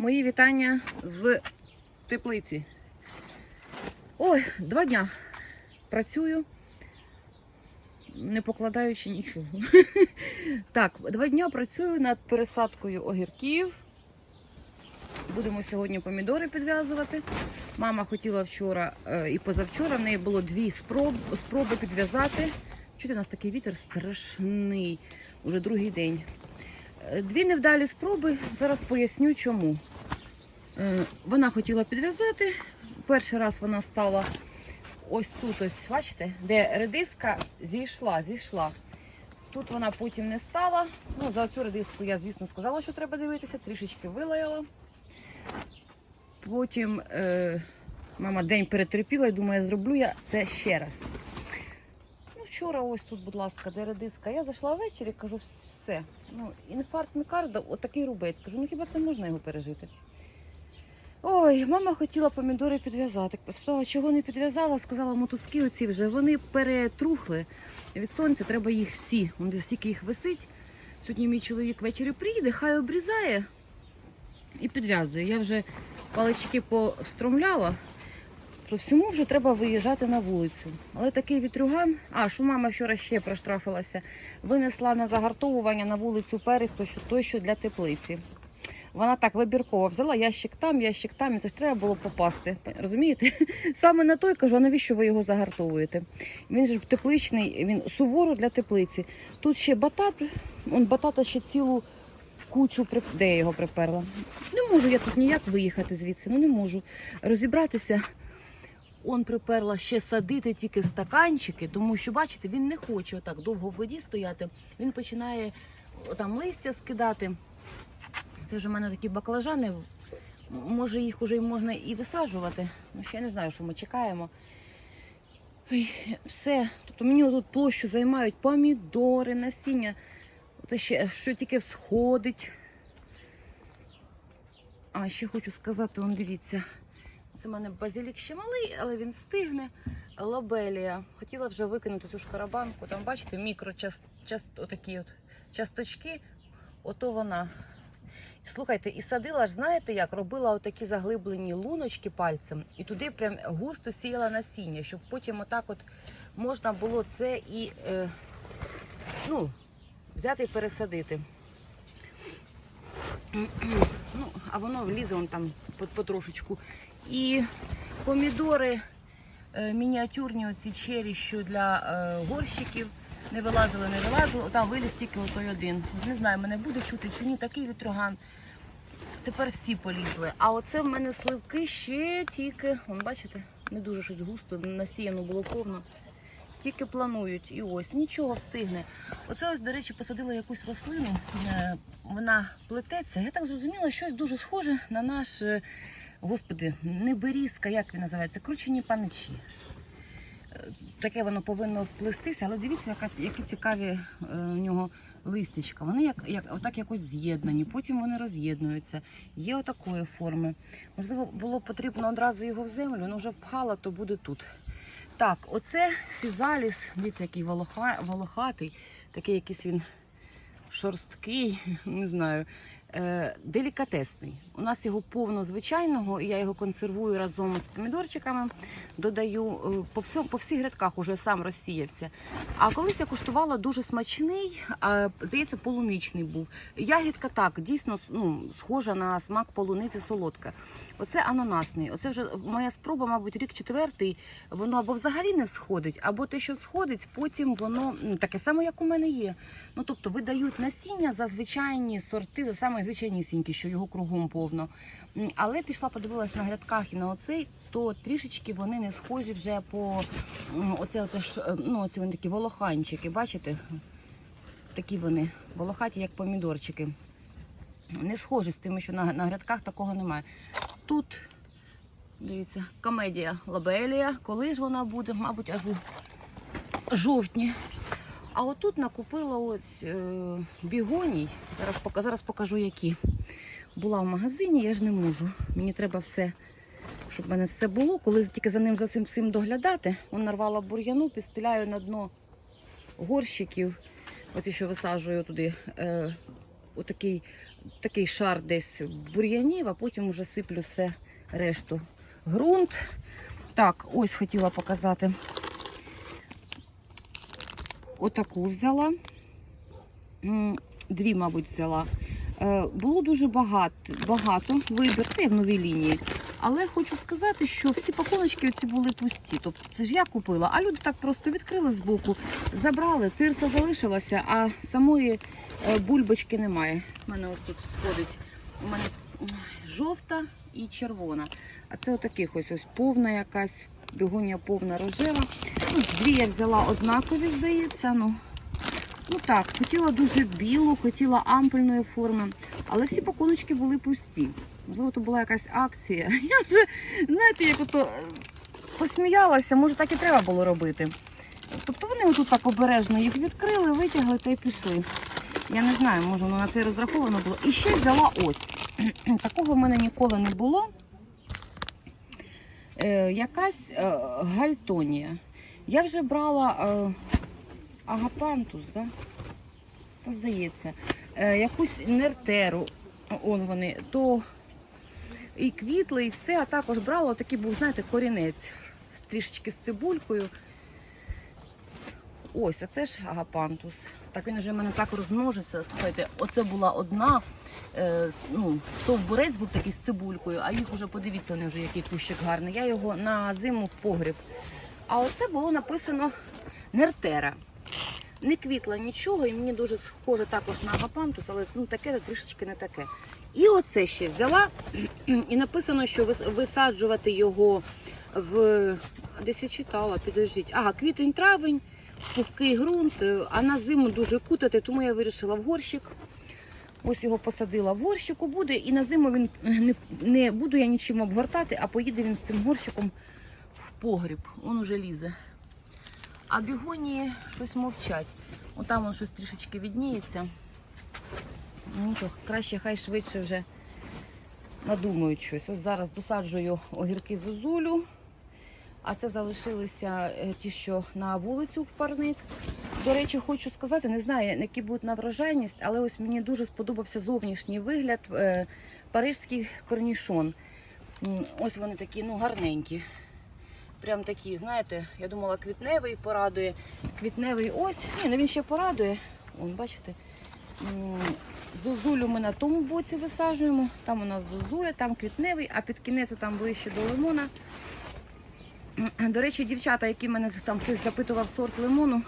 Мої вітання з теплиці. Ой, два дня працюю, не покладаючи нічого. Так, два дня працюю над пересадкою огірків. Будемо сьогодні помідори підв'язувати. Мама хотіла вчора е, і позавчора. В неї було дві спроб, спроби підв'язати. Чути, у нас такий вітер страшний, уже другий день. Е, Дві невдалі спроби. Зараз поясню чому. Е, Вона хотіла підв'язати. Перший раз вона стала ось тут, ось, бачите, де редиска зійшла, зійшла. Тут вона потім не стала. Ну, за цю редиску я, звісно, сказала, що треба дивитися, трішечки вилаяла. Потім е, мама день перетерпіла і думає, зроблю я це ще раз. Вчора ось тут, будь ласка, де редиска. Я зайшла ввечері, кажу, все. Ну, інфаркт мікарда, отакий рубець. Кажу, ну хіба це можна його пережити? Ой, мама хотіла помідори підв'язати. Спитала, чого не підв'язала, сказала, мотузки оці вже, вони перетрухли. Від сонця треба їх всі. Вон десь стільки їх висить. Сьогодні мій чоловік ввечері приїде, хай обрізає і підв'язує. Я вже палички постромляла. То всьому вже треба виїжджати на вулицю. Але такий вітрюган, а що мама вчора ще проштрафилася, винесла на загартовування на вулицю перець, то що, для теплиці. Вона так вибірково взяла ящик там, ящик там, і це ж треба було попасти. Розумієте? Саме на той кажу, а навіщо ви його загартовуєте? Він же тепличний, він суворо для теплиці. Тут ще батат, он батата ще цілу кучу при- де я його приперла. Не можу я тут ніяк виїхати звідси, ну не можу розібратися. Он приперла ще садити тільки в стаканчики, тому що, бачите, він не хоче отак довго в воді стояти. Він починає там листя скидати. Це ж у мене такі баклажани. Може, їх вже можна і висаджувати. Ну, ще не знаю, що ми чекаємо. Ой, все. Тобто мені тут площу займають помідори, насіння. Це ще що тільки всходить. А ще хочу сказати, он дивіться. Це в мене базилік ще малий, але він встигне. Лобелія. Хотіла вже викинути цю шкарабанку. Там, бачите, мікрочаст, част, от часточки. Ото вона. Слухайте, і садила ж, знаєте як, робила отакі заглиблені луночки пальцем, і туди прям густо сіяла насіння, щоб потім отак от можна було це і е, ну, взяти і пересадити. Ну, а воно влізе он там по- потрошечку. І помідори е, мініатюрні, оці чері, що для е, горщиків. Не вилазили, не вилазили. Там виліз тільки отой один. Не знаю, мене буде чути чи ні, такий вітроган. Тепер всі полізли. А оце в мене сливки ще тільки, вон, бачите, не дуже щось густо, насіяно було повно. Тільки планують. І ось нічого встигне. Оце ось, до речі, посадила якусь рослину. е, Вона плететься. Я так зрозуміла, щось дуже схоже на наш, е, господи, не берізка, як він називається, кручені паничі. Е, Таке воно повинно плестися, але дивіться, яка, які цікаві е, у нього листячка. Вони як, як, отак якось з'єднані, потім вони роз'єднуються. Є отакої форми. Можливо, було потрібно одразу його в землю, але вже впхала, то буде тут. Так, оце фізаліс, дивіться, який волоха, волохатий, такий якийсь він шорсткий, не знаю, е, делікатесний. У нас його повно звичайного, і я його консервую разом з помідорчиками, додаю е, по, всьому, по всіх грядках уже сам розсіявся. А колись я куштувала дуже смачний, а, здається, полуничний був. Ягідка так, дійсно ну, схожа на смак полуниці солодка. Оце ананасний. Оце вже моя спроба, мабуть, рік четвертий. Воно або взагалі не сходить, або те, що сходить, потім воно таке саме, як у мене є. Ну тобто видають насіння за звичайні сорти, за саме звичайнісінькі, що його кругом повно. Але пішла, подивилась на грядках і на оцей, то трішечки вони не схожі вже по оце, оце ж, е, ну, оці вони такі волоханчики, бачите? Такі вони, волохаті, як помідорчики. Не схожі з тими, що на, на грядках такого немає. Тут, дивіться, комедія Лабелія. Коли ж вона буде, мабуть, аж у жовтні. А отут накупила ось е, бігоній. Зараз, пока- зараз покажу, які. Була в магазині, я ж не можу. Мені треба все, щоб в мене все було. Коли тільки за ним за цим всім доглядати, он нарвала бур'яну, підстеляю на дно горщиків. Оці, що висаджую туди. Е, отакий такий шар десь бур'янів, а потім вже сиплю все решту. Грунт. Так, ось хотіла показати. Отаку взяла. Дві, мабуть, взяла. Е, Було дуже багато, багато вибір, це в новій лінії. Але хочу сказати, що всі пакуночки оці були пусті. Тобто це ж я купила, а люди так просто відкрили збоку, забрали, тирса залишилася, а самої е, бульбочки немає. У мене ось тут сходить. У мене жовта і червона. А це отаких ось ось повна якась, бігонія повна рожева. Ну, дві я взяла однакові, здається. Ну, ну так, хотіла дуже білу, хотіла ампульної форми, але всі пакуночки були пусті. Можливо, то була якась акція. Я вже, знаєте, як ото е, посміялася, може так і треба було робити. Тобто вони отут так обережно їх відкрили, витягли та й пішли. Я не знаю, може воно на це розраховано було. І ще взяла ось. Такого в мене ніколи не було. Е, якась е, гальтонія. Я вже брала е, агапантус, да? Та здається, якусь нертеру. Он вони, то і квітли, і все, а також брала такий був, знаєте, корінець трішечки з цибулькою. Ось, а це ж агапантус. Так він вже в мене так розмножився. Слухайте, оце була одна, е, ну, стовбурець був такий з цибулькою, а їх вже подивіться, вони вже який кущик гарний. Я його на зиму в погріб. А оце було написано Нертера. Не квітла нічого, і мені дуже схоже також на агапантус, але ну, таке трішечки не таке. І оце ще взяла, і написано, що висаджувати його в. Десь я читала, підождіть. Ага, квітень-травень, пухкий ґрунт, е, а на зиму дуже кутати, тому я вирішила в горщик. Ось його посадила в горщику буде, і на зиму він не, не буду я нічим обгортати, а поїде він з цим горщиком в погріб. Он уже лізе. А бігонії щось мовчать. Отам он щось трішечки відніється. Ну що, краще хай швидше вже надумають щось. Ось зараз досаджую огірки зозулю. А це залишилися е, ті, що на вулицю в парник. До речі, хочу сказати, не знаю, які будуть на врожайність, але ось мені дуже сподобався зовнішній вигляд е, парижський корнішон. Ось вони такі, ну, гарненькі. Прям такі, знаєте, я думала, квітневий порадує. Квітневий ось. Ні, ну він ще порадує. Вон, бачите. Зозулю ми на тому боці висаджуємо. Там у нас зозуля, там квітневий, а під кінець там ближче до лимона. До речі, дівчата, які мене там хтось запитував сорт лимону,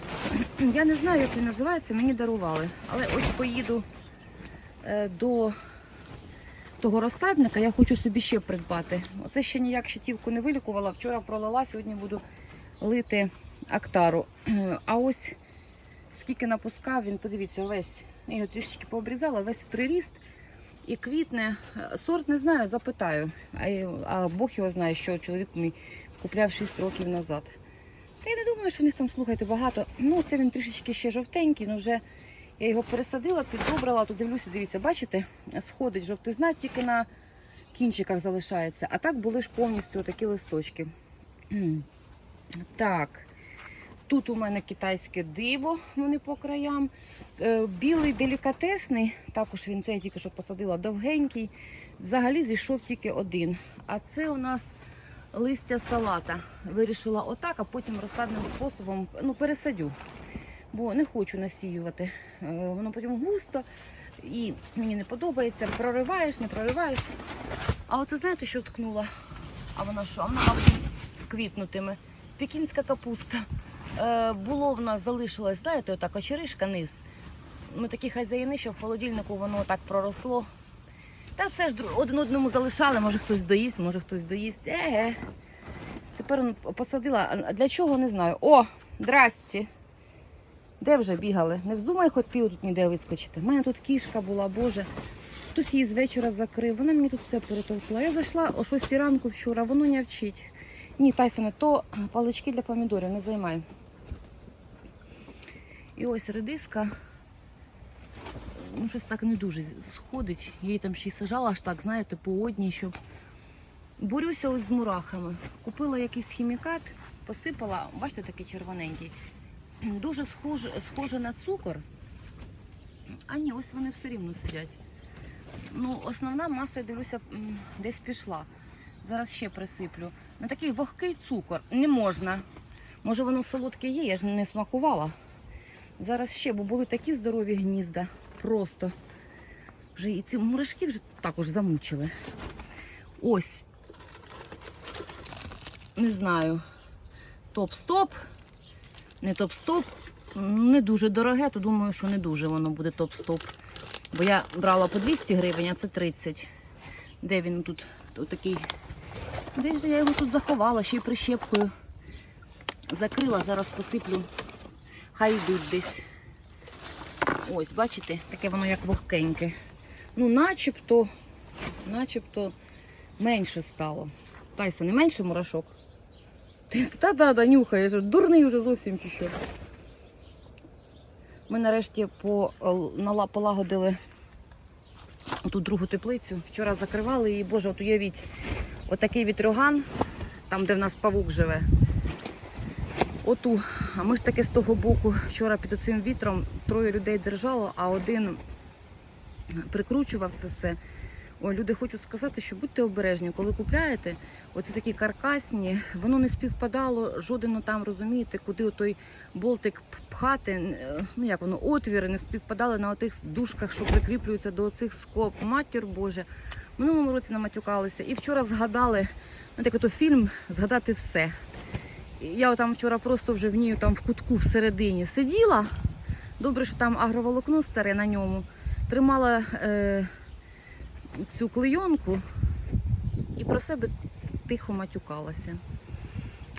я не знаю, як він називається, мені дарували. Але ось поїду е, до того розсадника, я хочу собі ще придбати. Оце ще ніяк щитівку не вилікувала. Вчора пролила, сьогодні буду лити актару. А ось скільки напускав, він, подивіться, весь. Його трішечки пообрізала, весь в приріст і квітне. Сорт не знаю, запитаю. А Бог його знає, що чоловік мій купляв 6 років назад. Та я не думаю, що в них там, слухайте, багато. Ну, це він трішечки ще жовтенький, але вже я його пересадила, піддобрила, тут дивлюся, дивіться, бачите, сходить жовтизна, тільки на кінчиках залишається. А так були ж повністю такі листочки. Так, тут у мене китайське диво, вони по краям. Е, Білий делікатесний, також він це я тільки що посадила довгенький. Взагалі зійшов тільки один. А це у нас листя салата. Вирішила отак, а потім розсадним способом ну, пересадю. Бо не хочу насіювати. Е, Воно потім густо і мені не подобається. Прориваєш, не прориваєш. А оце знаєте, що вткнула? А вона що? А вона квітнутиме. Пекінська капуста. Е, було в нас залишилось, знаєте, отак очеришка низ. Ми такі хазяїни, що в холодильнику воно так проросло. Та все ж один одному залишали, може хтось доїсть, може хтось доїсть. Еге. Тепер посадила. А Для чого не знаю. О, здрасті. Де вже бігали? Не вздумай хоч ти тут ніде вискочити. У мене тут кішка була, боже. Хтось її з вечора закрив. Вона мені тут все перетовкла. Я зайшла о 6 ранку вчора, воно не вчить. Ні, Тайсоне, то палички для помідорів не займай. І ось редиска. Ну, щось так не дуже сходить. Я її там ще й сажала аж так, знаєте, по одній, щоб. Борюся ось з мурахами. Купила якийсь хімікат, посипала, бачите, такий червоненький. Дуже схоже, схоже на цукор. А ні, ось вони все рівно сидять. Ну, основна маса, я дивлюся, десь пішла. Зараз ще присиплю. На такий вогкий цукор не можна. Може, воно солодке є, я ж не смакувала. Зараз ще, бо були такі здорові гнізда. Просто. Вже і ці мурашки вже також замучили. Ось. Не знаю. Топ-стоп. Не топ-стоп. Не дуже дороге, то думаю, що не дуже воно буде топ-стоп. Бо я брала по 200 гривень, а це 30. Де він тут? Такий. Десь же я його тут заховала, ще й прищепкою. Закрила, зараз посиплю. Хай йдуть десь. Ось, бачите, таке воно як вогкеньке. Ну, начебто, начебто менше стало. Тайсон, не менше мурашок? Та-та-та нюхаєш, дурний вже зовсім чи що. Ми нарешті по, е, полагодили ту другу теплицю. Вчора закривали її, боже, от уявіть, отакий вітрюган, там, де в нас павук живе. Оту. А ми ж таки з того боку вчора під оцим вітром троє людей держало, а один прикручував це все. Ой, люди, хочу сказати, що будьте обережні, коли купляєте, оці такі каркасні, воно не співпадало, жоден там, розумієте, куди той болтик пхати, е, ну як воно, отвіри не співпадали на отих дужках, що прикріплюються до оцих скоб. Матір Боже. Минулому році наматюкалися. І вчора згадали, ну так ото фільм згадати все. Я там вчора просто вже в ній там в кутку всередині сиділа. Добре, що там агроволокно старе на ньому. Тримала е, цю клейонку і про себе тихо матюкалася.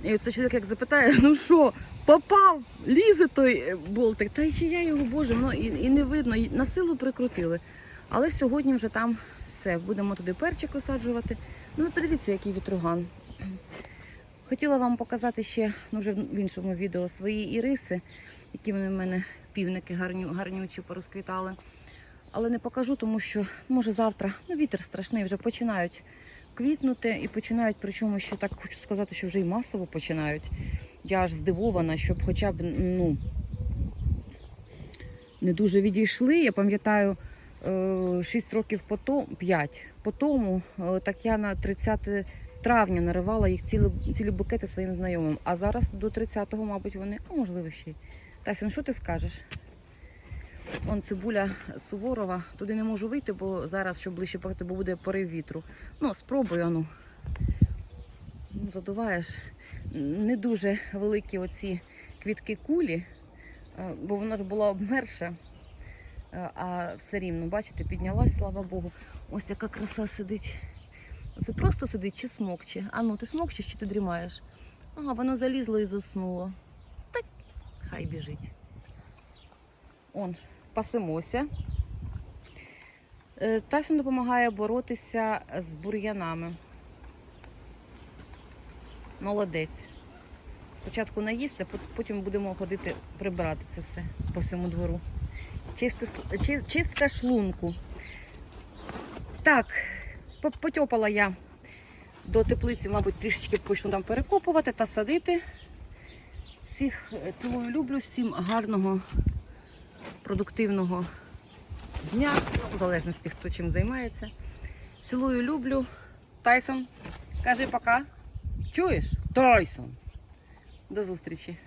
І оце чоловік як запитає, ну що, попав, лізе той е, болтик. Та й чи я його, боже, воно і, і не видно, і на силу прикрутили. Але сьогодні вже там все, будемо туди перчик висаджувати. Ну подивіться, який вітруган. Хотіла вам показати ще, ну вже в іншому відео, свої іриси, які вони в мене півники гарню, гарнючі порозквітали. Але не покажу, тому що може завтра ну, вітер страшний, вже починають квітнути і починають, причому ще так хочу сказати, що вже і масово починають. Я аж здивована, щоб хоча б ну, не дуже відійшли. Я пам'ятаю, 6 років по тому, 5 по тому, е, так я на 30 травня наривала їх цілі, цілі букети своїм знайомим. А зараз до 30-го, мабуть, вони, а можливо ще й. Тася, ну що ти скажеш? Он цибуля Суворова. Туди не можу вийти, бо зараз, щоб ближче пахати, бо буде порив вітру. Ну, спробую, ну. Ну, Задуваєш. Не дуже великі оці квітки кулі, бо вона ж була обмерша. А все рівно, бачите, піднялась, слава Богу. Ось яка краса сидить. Це просто сидить чи смокче? А ну, ти смокчеш чи ти дрімаєш? Ага, воно залізло і заснуло. Та хай біжить. Он, пасемося. Е, Тайсон допомагає боротися з бур'янами. Молодець. Спочатку наїсться, потім будемо ходити прибирати це все по всьому двору. Чистка шлунку. Так, потьопала я до теплиці, мабуть, трішечки почну там перекопувати та садити. Всіх е, цілую люблю, всім гарного, продуктивного дня, в залежності, хто чим займається. Цілую, люблю. Тайсон, кажи пока. Чуєш? Тайсон. До зустрічі.